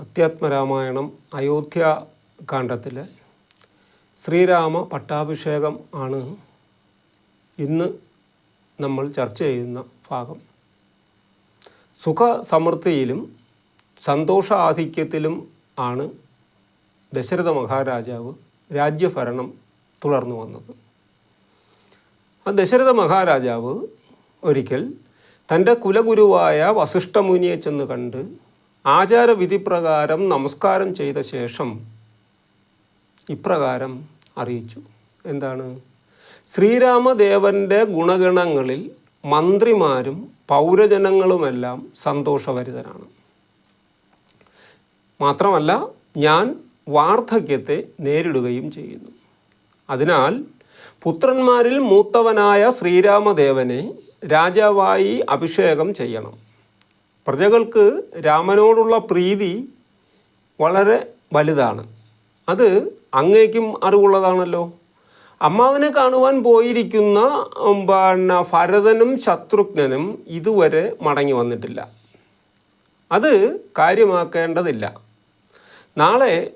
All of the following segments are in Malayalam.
അധ്യാത്മരാമായണം അയോധ്യ കാണ്ഡത്തിലെ ശ്രീരാമ പട്ടാഭിഷേകം ആണ് ഇന്ന് നമ്മൾ ചർച്ച ചെയ്യുന്ന ഭാഗം. സുഖ സമൃദ്ധിയിലും സന്തോഷ ആധിക്യത്തിലും ആണ് ദശരഥ മഹാരാജാവ് രാജ്യഭരണം തുടർന്നു വന്നത്. ആ ദശരഥ മഹാരാജാവ് ഒരിക്കൽ തന്റെ കുലഗുരുവായ വസിഷ്ഠമുനിയെ ചെന്ന് കണ്ട് ആചാരവിധി പ്രകാരം നമസ്കാരം ചെയ്ത ശേഷം ഇപ്രകാരം അറിയിച്ചു. എന്താണ്? ശ്രീരാമദേവന്റെ ഗുണഗണങ്ങളിൽ മന്ത്രിമാരും പൗരജനങ്ങളുമെല്ലാം സന്തോഷഭരിതരാണ്. മാത്രമല്ല ഞാൻ വാർദ്ധക്യത്തെ നേരിടുകയും ചെയ്യുന്നു. അതിനാൽ പുത്രന്മാരിൽ മൂത്തവനായ ശ്രീരാമദേവനെ രാജാവായി അഭിഷേകം ചെയ്യണം. പ്രജകൾക്ക് രാമനോടുള്ള പ്രീതി വളരെ വലുതാണ്. അത് അങ്ങേക്കും അറിവുള്ളതാണല്ലോ. അമ്മാവനെ കാണുവാൻ പോയിരിക്കുന്ന പിന്നെ ഭരതനും ശത്രുഘ്നനും ഇതുവരെ മടങ്ങി വന്നിട്ടില്ല. അത് കാര്യമാക്കേണ്ടതില്ല. നാളെ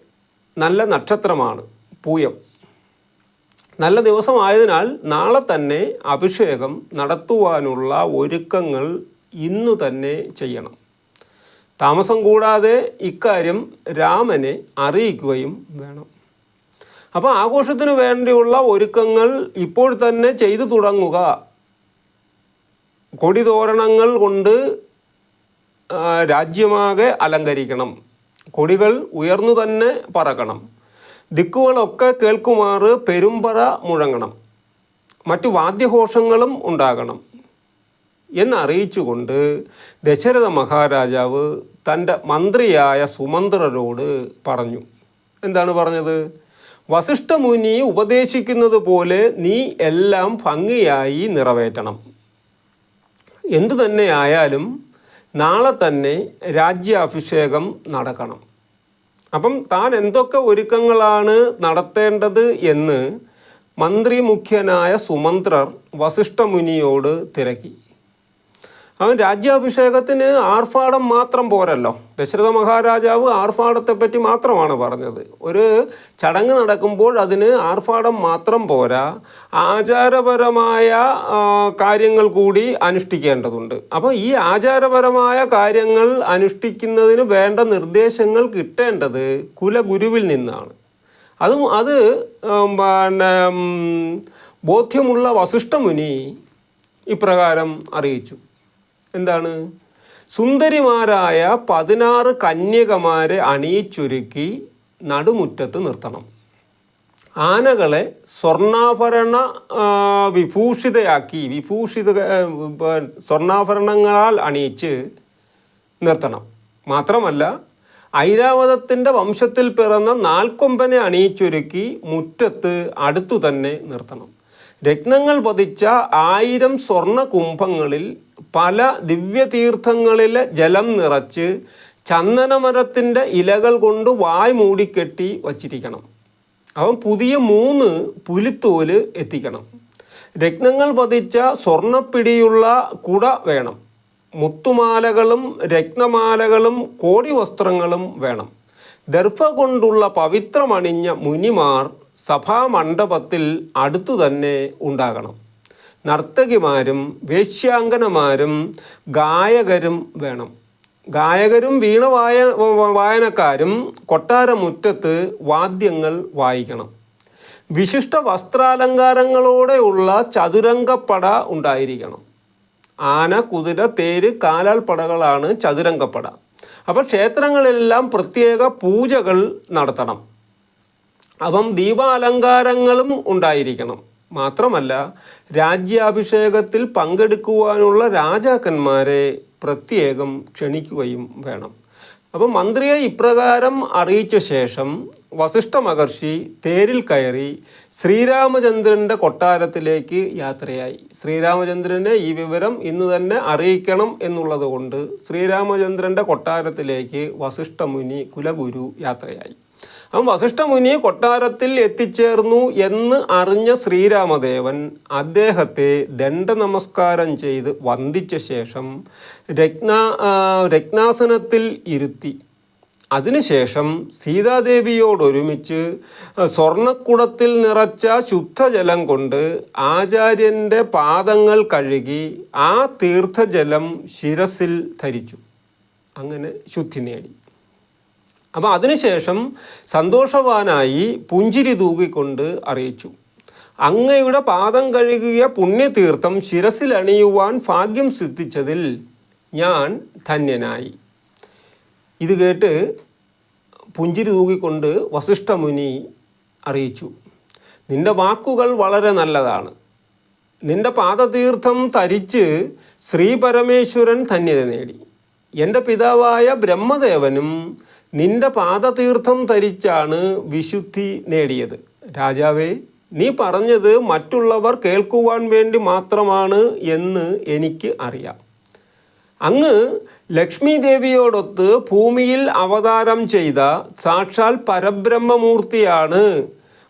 നല്ല നക്ഷത്രമാണ് പൂയം. നല്ല ദിവസമായതിനാൽ നാളെ തന്നെ അഭിഷേകം നടത്തുവാനുള്ള ഒരുക്കങ്ങൾ ഇന്നു തന്നെ ചെയ്യണം. താമസം കൂടാതെ ഇക്കാര്യം രാമനെ അറിയിക്കുകയും വേണം. അപ്പോൾ ആഘോഷത്തിന് വേണ്ടിയുള്ള ഒരുക്കങ്ങൾ ഇപ്പോൾ തന്നെ ചെയ്തു തുടങ്ങുക. കൊടിതോരണങ്ങൾ കൊണ്ട് രാജ്യമാകെ അലങ്കരിക്കണം. കൊടികൾ ഉയർന്നു തന്നെ പറക്കണം. ദിക്കുകളൊക്കെ കേൾക്കുമാറ് പെരുമ്പറ മുഴങ്ങണം. മറ്റു വാദ്യഘോഷങ്ങളും ഉണ്ടാകണം. എന്നറിയിച്ചുകൊണ്ട് ദശരഥ മഹാരാജാവ് തന്റെ മന്ത്രിയായ സുമന്ത്രരോട് പറഞ്ഞു. എന്താണ് പറഞ്ഞത്? വസിഷ്ഠമുനി ഉപദേശിക്കുന്നത് പോലെ നീ എല്ലാം ഭംഗിയായി നിറവേറ്റണം. എന്തു തന്നെ ആയാലും നാളെ തന്നെ രാജ്യാഭിഷേകം നടക്കണം. അപ്പം താൻ എന്തൊക്കെ ഒരുക്കങ്ങളാണ് നടത്തേണ്ടത് എന്ന് മന്ത്രി മുഖ്യനായ സുമന്ത്രർ വസിഷ്ഠമുനിയോട് തിരക്കി. അവൻ രാജ്യാഭിഷേകത്തിന് ആർഭാടം മാത്രം പോരല്ലോ. ദശരഥ മഹാരാജാവ് ആർഭാടത്തെപ്പറ്റി മാത്രമാണ് പറഞ്ഞത്. ഒരു ചടങ്ങ് നടക്കുമ്പോൾ അതിന് ആർഭാടം മാത്രം പോരാ. ആചാരപരമായ കാര്യങ്ങൾ കൂടി അനുഷ്ഠിക്കേണ്ടതുണ്ട്. അപ്പോൾ ഈ ആചാരപരമായ കാര്യങ്ങൾ അനുഷ്ഠിക്കുന്നതിന് വേണ്ട നിർദ്ദേശങ്ങൾ കിട്ടേണ്ടത് കുലഗുരുവിൽ നിന്നാണ്. അതും അത് പിന്നെ ബോധ്യമുള്ള വസിഷ്ഠമുനി ഇപ്രകാരം അറിയിച്ചു. എന്താണ്? സുന്ദരിമാരായ പതിനാറ് കന്യകമാരെ അണിയിച്ചൊരുക്കി നടുമുറ്റത്ത് നിർത്തണം. ആനകളെ സ്വർണാഭരണ വിഭൂഷിതയാക്കി വിഭൂഷിത സ്വർണാഭരണങ്ങളാൽ അണിയിച്ച് നിർത്തണം. മാത്രമല്ല ഐരാവതത്തിന്റെ വംശത്തിൽ പിറന്ന നാൽക്കൊമ്പനെ അണിയിച്ചൊരുക്കി മുറ്റത്ത് അടുത്തു തന്നെ നിർത്തണം. രത്നങ്ങൾ പതിച്ച ആയിരം സ്വർണ കുംഭങ്ങളിൽ പല ദിവ്യതീർത്ഥങ്ങളിലെ ജലം നിറച്ച് ചന്ദനമരത്തിന്റെ ഇലകൾ കൊണ്ട് വായ് മൂടിക്കെട്ടി വച്ചിരിക്കണം. അവൻ പുതിയ മൂന്ന് പുലിത്തോൽ എത്തിക്കണം. രത്നങ്ങൾ പതിച്ച സ്വർണപ്പിടിയുള്ള കുട വേണം. മുത്തുമാലകളും രത്നമാലകളും കോടി വസ്ത്രങ്ങളും വേണം. ദർഭ കൊണ്ടുള്ള പവിത്രമണിഞ്ഞ മുനിമാർ സഭാമണ്ഡപത്തിൽ അടുത്തു തന്നെ ഉണ്ടാകണം. നർത്തകിമാരും വേശ്യാങ്കനമാരും ഗായകരും വേണം. ഗായകരും വീണ വായ വായനക്കാരും കൊട്ടാരമുറ്റത്ത് വാദ്യങ്ങൾ വായിക്കണം. വിശിഷ്ട വസ്ത്രാലങ്കാരങ്ങളോടെയുള്ള ചതുരംഗപ്പട ഉണ്ടായിരിക്കണം. ആന കുതിര തേര് കാലാൽ പടകളാണ് ചതുരംഗപ്പട. അപ്പോൾ ക്ഷേത്രങ്ങളെല്ലാം പ്രത്യേക പൂജകൾ നടത്തണം. അപ്പം ദീപാലങ്കാരങ്ങളും ഉണ്ടായിരിക്കണം. മാത്രമല്ല രാജ്യാഭിഷേകത്തിൽ പങ്കെടുക്കുവാനുള്ള രാജാക്കന്മാരെ പ്രത്യേകം ക്ഷണിക്കുകയും വേണം. അപ്പം മന്ത്രിയെ ഇപ്രകാരം അറിയിച്ച ശേഷം വസിഷ്ഠ മഹർഷി തേരിൽ കയറി ശ്രീരാമചന്ദ്രന്റെ കൊട്ടാരത്തിലേക്ക് യാത്രയായി. ശ്രീരാമചന്ദ്രനെ ഈ വിവരം ഇന്ന് തന്നെ അറിയിക്കണം എന്നുള്ളതുകൊണ്ട് ശ്രീരാമചന്ദ്രന്റെ കൊട്ടാരത്തിലേക്ക് വസിഷ്ഠമുനി കുലഗുരു യാത്രയായി. അവൻ വസിഷ്ഠമുനി കൊട്ടാരത്തിൽ എത്തിച്ചേർന്നു എന്ന് അറിഞ്ഞ ശ്രീരാമദേവൻ അദ്ദേഹത്തെ ദണ്ഡ നമസ്കാരം ചെയ്ത് വന്ദിച്ച ശേഷം രത്ന രത്നാസനത്തിൽ ഇരുത്തി. അതിനുശേഷം സീതാദേവിയോടൊരുമിച്ച് സ്വർണക്കുടത്തിൽ നിറച്ച ശുദ്ധജലം കൊണ്ട് ആചാര്യന്റെ പാദങ്ങൾ കഴുകി ആ തീർത്ഥജലം ശിരസിൽ ധരിച്ചു. അങ്ങനെ ശുദ്ധി നേടി. അപ്പോൾ അതിനുശേഷം സന്തോഷവാനായി പുഞ്ചിരി തൂകിക്കൊണ്ട് അറിയിച്ചു. അങ്ങയുടെ പാദം കഴുകിയ പുണ്യതീർത്ഥം ശിരസിൽ അണിയുവാൻ ഭാഗ്യം സിദ്ധിച്ചതിൽ ഞാൻ ധന്യനായി. ഇത് കേട്ട് പുഞ്ചിരി തൂകിക്കൊണ്ട് വസിഷ്ഠമുനി അറിയിച്ചു. നിന്റെ വാക്കുകൾ വളരെ നല്ലതാണ്. നിന്റെ പാദതീർത്ഥം തരിച്ച് ശ്രീപരമേശ്വരൻ ധന്യത നേടി. എന്റെ പിതാവായ ബ്രഹ്മദേവനും നിന്റെ പാദതീർത്ഥം ധരിച്ചാണ് വിശുദ്ധി നേടിയത്. രാജാവേ നീ പറഞ്ഞത് മറ്റുള്ളവർ കേൾക്കുവാൻ വേണ്ടി മാത്രമാണ് എന്ന് എനിക്ക് അറിയാം. അങ്ങ് ലക്ഷ്മി ദേവിയോടൊത്ത് ഭൂമിയിൽ അവതാരം ചെയ്ത സാക്ഷാൽ പരബ്രഹ്മമൂർത്തിയാണ്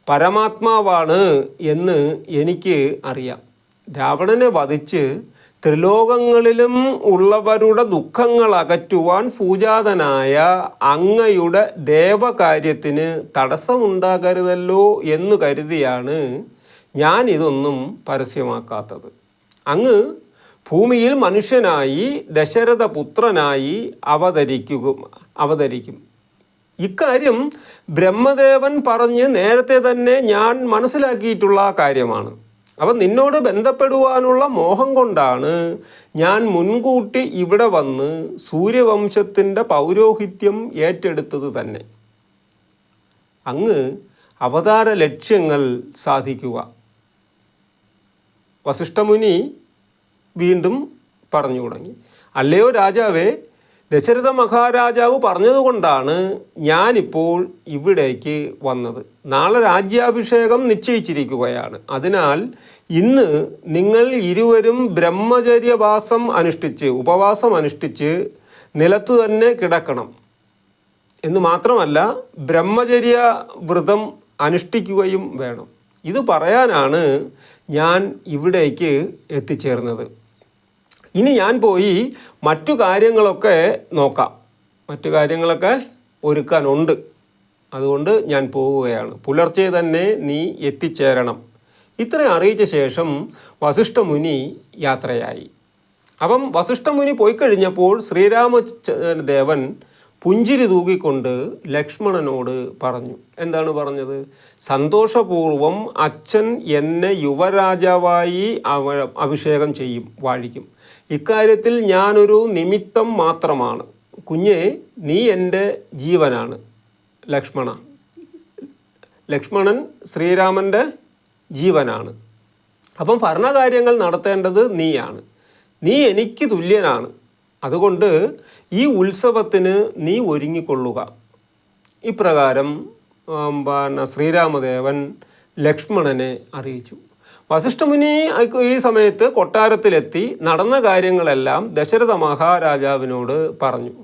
പരമാത്മാവാണ് എന്ന് എനിക്ക് അറിയാം. രാവണനെ വധിച്ച് ത്രിലോകങ്ങളിലും ഉള്ളവരുടെ ദുഃഖങ്ങൾ അകറ്റുവാൻ പൂജാതനായ അങ്ങയുടെ ദേവകാര്യത്തിന് തടസ്സമുണ്ടാകരുതല്ലോ എന്ന് കരുതിയാണ് ഞാൻ ഇതൊന്നും പരസ്യമാക്കാത്തത്. അങ്ങ് ഭൂമിയിൽ മനുഷ്യനായി ദശരഥ പുത്രനായി അവതരിക്കുക അവതരിക്കും. ഇക്കാര്യം ബ്രഹ്മദേവൻ പറഞ്ഞ് നേരത്തെ തന്നെ ഞാൻ മനസ്സിലാക്കിയിട്ടുള്ള കാര്യമാണ്. അപ്പം നിന്നോട് ബന്ധപ്പെടുവാനുള്ള മോഹം കൊണ്ടാണ് ഞാൻ മുൻകൂട്ടി ഇവിടെ വന്ന് സൂര്യവംശത്തിന്റെ പൗരോഹിത്യം ഏറ്റെടുത്തത് തന്നെ. അങ്ങ് അവതാര ലക്ഷ്യങ്ങൾ സാധിക്കുക. വസിഷ്ഠമുനി വീണ്ടും പറഞ്ഞു തുടങ്ങി. അല്ലയോ രാജാവേ ദശരഥ മഹാരാജാവ് പറഞ്ഞതുകൊണ്ടാണ് ഞാനിപ്പോൾ ഇവിടേക്ക് വന്നത്. നാളെ രാജ്യാഭിഷേകം നിശ്ചയിച്ചിരിക്കുകയാണ്. അതിനാൽ ഇന്ന് നിങ്ങൾ ഇരുവരും ബ്രഹ്മചര്യവാസം അനുഷ്ഠിച്ച് ഉപവാസം അനുഷ്ഠിച്ച് നിലത്തു തന്നെ കിടക്കണം. എന്ന് മാത്രമല്ല ബ്രഹ്മചര്യ വ്രതം അനുഷ്ഠിക്കുകയും വേണം. ഇത് പറയാനാണ് ഞാൻ ഇവിടേക്ക് എത്തിച്ചേർന്നത്. ഇനി ഞാൻ പോയി മറ്റു കാര്യങ്ങളൊക്കെ നോക്കാം. മറ്റു കാര്യങ്ങളൊക്കെ ഒരുക്കാനുണ്ട്. അതുകൊണ്ട് ഞാൻ പോവുകയാണ്. പുലർച്ചെ തന്നെ നീ എത്തിച്ചേരണം. ഇത്ര അറിയിച്ച ശേഷം വസിഷ്ഠമുനി യാത്രയായി. അപ്പം വസിഷ്ഠമുനി പോയി കഴിഞ്ഞപ്പോൾ ശ്രീരാമദേവൻ പുഞ്ചിരി തൂകിക്കൊണ്ട് ലക്ഷ്മണനോട് പറഞ്ഞു. എന്താണ് പറഞ്ഞത്? സന്തോഷപൂർവം അച്ഛൻ എന്നെ യുവരാജാവായി അഭിഷേകം ചെയ്യും വാഴിക്കും. ഇക്കാര്യത്തിൽ ഞാനൊരു നിമിത്തം മാത്രമാണ്. കുഞ്ഞെ നീ എന്റെ ജീവനാണ്. ലക്ഷ്മണ. ലക്ഷ്മണൻ ശ്രീരാമന്റെ ജീവനാണ്. അപ്പം ഭരണകാര്യങ്ങൾ നടത്തേണ്ടത് നീയാണ്. നീ എനിക്ക് തുല്യനാണ്. അതുകൊണ്ട് ഈ ഉത്സവത്തിന് നീ ഒരുങ്ങിക്കൊള്ളുക. ഇപ്രകാരം പിന്നെ ശ്രീരാമദേവൻ ലക്ഷ്മണനെ അറിയിച്ചു. വസിഷ്ഠമുനി ഈ സമയത്ത് കൊട്ടാരത്തിലെത്തി നടന്ന കാര്യങ്ങളെല്ലാം ദശരഥ മഹാരാജാവിനോട് പറഞ്ഞു.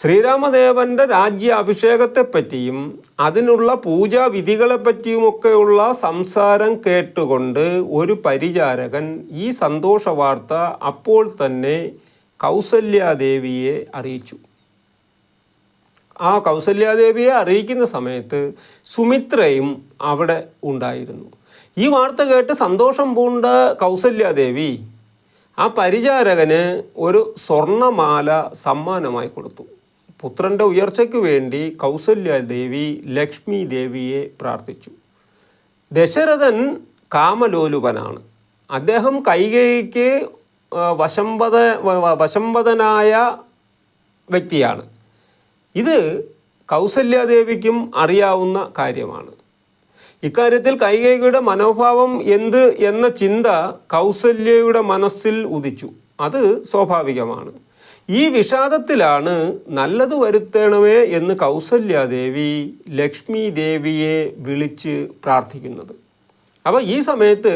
ശ്രീരാമദേവന്റെ രാജ്യാഭിഷേകത്തെപ്പറ്റിയും അതിനുള്ള പൂജാവിധികളെപ്പറ്റിയുമൊക്കെയുള്ള സംസാരം കേട്ടുകൊണ്ട് ഒരു പരിചാരകൻ ഈ സന്തോഷ വാർത്ത അപ്പോൾ തന്നെ കൗസല്യാദേവിയെ അറിയിച്ചു. ആ കൗസല്യാദേവിയെ അറിയിക്കുന്ന സമയത്ത് സുമിത്രയും അവിടെ ഉണ്ടായിരുന്നു. ഈ വാർത്ത കേട്ട് സന്തോഷം പൂണ്ട കൗസല്യാദേവി ആ പരിചാരകന് ഒരു സ്വർണമാല സമ്മാനമായി കൊടുത്തു. പുത്രന്റെ ഉയർച്ചയ്ക്ക് വേണ്ടി കൗസല്യാദേവി ലക്ഷ്മി ദേവിയെ പ്രാർത്ഥിച്ചു. ദശരഥൻ കാമലോലുപനാണ്. അദ്ദേഹം കൈകൈക്ക് വശംപത വശംപതനായ വ്യക്തിയാണ്. ഇത് കൗസല്യാദേവിക്കും അറിയാവുന്ന കാര്യമാണ്. ഇക്കാര്യത്തിൽ കൈകൈകയുടെ മനോഭാവം എന്ത് എന്ന ചിന്ത കൗസല്യയുടെ മനസ്സിൽ ഉദിച്ചു. അത് സ്വാഭാവികമാണ്. ഈ വിഷാദത്തിലാണ് നല്ലത് വരുത്തണമേ എന്ന് കൗസല്യാദേവി ലക്ഷ്മി ദേവിയെ വിളിച്ച് പ്രാർത്ഥിക്കുന്നത്. അപ്പോൾ ഈ സമയത്ത്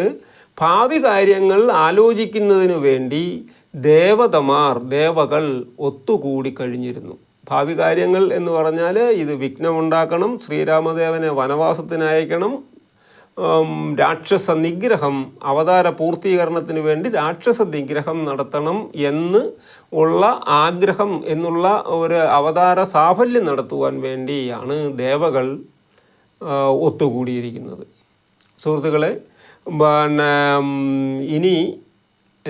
ഭാവി കാര്യങ്ങൾ ആലോചിക്കുന്നതിനു വേണ്ടി ദേവതമാർ ദേവകൾ ഒത്തുകൂടി കഴിഞ്ഞിരുന്നു. ഭാവി കാര്യങ്ങൾ എന്ന് പറഞ്ഞാൽ ഇത് വിഘ്നമുണ്ടാക്കണം ശ്രീരാമദേവനെ വനവാസത്തിന് അയക്കണം രാക്ഷസ നിഗ്രഹം അവതാര പൂർത്തീകരണത്തിന് വേണ്ടി രാക്ഷസ നിഗ്രഹം നടത്തണം എന്ന് ഉള്ള ആഗ്രഹം എന്നുള്ള ഒരു അവതാര സാഫല്യം നടത്തുവാൻ വേണ്ടിയാണ് ദേവകൾ ഒത്തുകൂടിയിരിക്കുന്നത്. സുഹൃത്തുക്കളെ പിന്നെ ഇനി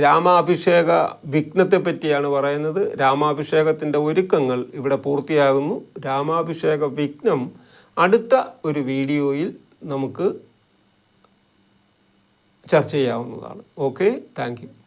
രാമാഭിഷേക വിഘ്നത്തെ പറ്റിയാണ് പറയുന്നത്. രാമാഭിഷേകത്തിന്റെ ഒരുക്കങ്ങൾ ഇവിടെ പൂർത്തിയാകുന്നു. രാമാഭിഷേക വിഘ്നം അടുത്ത ഒരു വീഡിയോയിൽ നമുക്ക് ചർച്ച ചെയ്യാവുന്നതാണ്. Okay thank